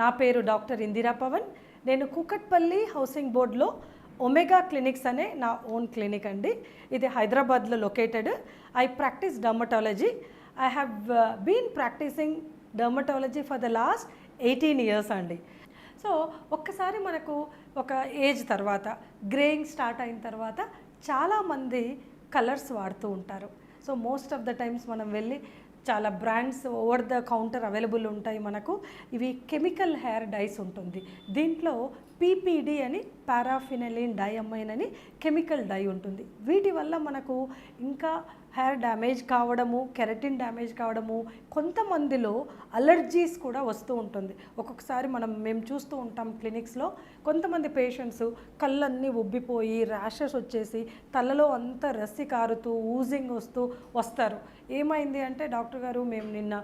నా పేరు డాక్టర్ ఇందిరా పవన్. నేను కూకట్పల్లి హౌసింగ్ బోర్డ్లో ఒమేగా క్లినిక్స్ అనే నా ఓన్ క్లినిక్ అండి. ఇది హైదరాబాద్లో located I practise dermatology I have been practising dermatology for the last eighteen years అండి. సో ఒక్కసారి మనకు ఒక ఏజ్ తర్వాత గ్రేయింగ్ స్టార్ట్ అయిన తర్వాత చాలామంది కలర్స్ వాడుతూ ఉంటారు. So most of the times మనం వెళ్ళి చాలా brands over the counter available ఉంటాయి మనకు. ఇవి కెమికల్ హెయిర్ డైస్ ఉంటుంది. దీంట్లో పీపీడి అని పారాఫినలిన్ డైఅమైన్ అని కెమికల్ డై ఉంటుంది. వీటి వల్ల మనకు ఇంకా హెయిర్ డ్యామేజ్ కావడము కెరటిన్ డ్యామేజ్ కావడము కొంతమందిలో అలర్జీస్ కూడా వస్తూ ఉంటుంది. ఒక్కొక్కసారి మనం మేము చూస్తూ ఉంటాం క్లినిక్స్లో కొంతమంది పేషెంట్స్ కళ్ళన్నీ ఉబ్బిపోయి ర్యాషెస్ వచ్చేసి తలలో అంతా రస్సి కారుతూ ఊజింగ్ వస్తూ వస్తారు. ఏమైంది అంటే డాక్టర్ గారు మేము నిన్న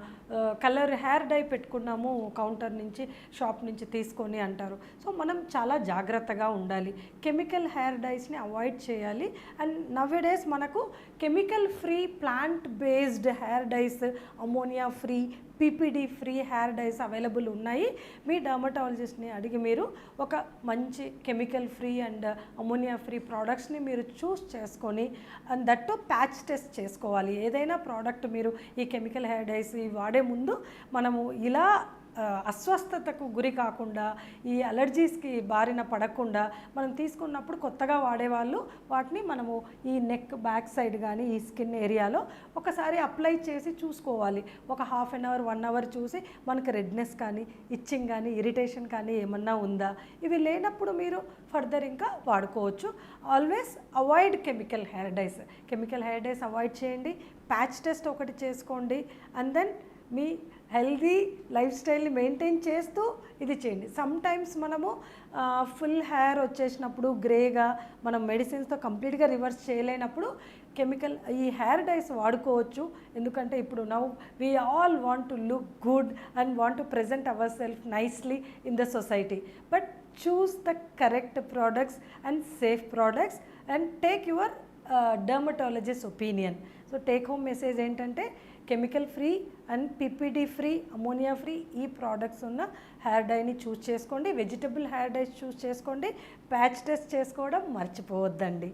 కలర్ హెయిర్ డై పెట్టుకున్నాము కౌంటర్ నుంచి షాప్ నుంచి తీసుకొని అంటారు. సో మనం చాలా జాగ్రత్తగా ఉండాలి. కెమికల్ హెయిర్ డైస్ని అవాయిడ్ చేయాలి. అండ్ నవ్వే డేస్ మనకు chemical free plant based hair dyes ammonia free PPD free hair dyes available ఉన్నాయి. మీ డర్మటాలజిస్ట్ని అడిగి మీరు ఒక మంచి chemical free and ammonia free ప్రోడక్ట్స్ని మీరు చూస్ చేసుకొని అండ్ దట్టు ప్యాచ్ టెస్ట్ చేసుకోవాలి. ఏదైనా ప్రోడక్ట్ మీరు ఈ కెమికల్ హెయిర్ డైస్ వాడే ముందు మనము ఇలా అస్వస్థతకు గురి కాకుండా ఈ అలర్జీస్కి బారిన పడకుండా మనం తీసుకున్నప్పుడు కొత్తగా వాడేవాళ్ళు వాటిని మనము ఈ నెక్ బ్యాక్ సైడ్ కానీ ఈ స్కిన్ ఏరియాలో ఒకసారి అప్లై చేసి చూసుకోవాలి. ఒక half an hour one hour చూసి మనకి రెడ్నెస్ కానీ ఇచ్చింగ్ కానీ ఇరిటేషన్ కానీ ఏమన్నా ఉందా? ఇవి లేనప్పుడు మీరు ఫర్దర్ ఇంకా వాడుకోవచ్చు. Always avoid chemical hair dyes. Chemical hair dyes avoid చేయండి. ప్యాచ్ టెస్ట్ ఒకటి చేసుకోండి. అండ్ దెన్ మీ హెల్దీ లైఫ్ స్టైల్ని మెయింటైన్ చేస్తూ ఇది చేయండి. సమ్ టైమ్స్ మనము ఫుల్ హెయిర్ వచ్చేసినప్పుడు గ్రేగా మనం మెడిసిన్స్తో కంప్లీట్గా రివర్స్ చేయలేనప్పుడు కెమికల్ ఈ హెయిర్ డైస్ వాడుకోవచ్చు. ఎందుకంటే ఇప్పుడు now we all want to look good and want to present our self nicely in the society but choose the correct products and safe products and take your dermatologist opinion so take home message ఏంటంటే chemical free and PPD free ammonia free ఈ products ఉన్న hair డైని choose చేసుకోండి. Vegetable hair dyes చూస్ చేసుకోండి. Patch test చేసుకోవడం మర్చిపోవద్దండి.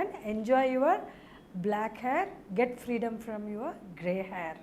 And enjoy your black hair get freedom from your grey hair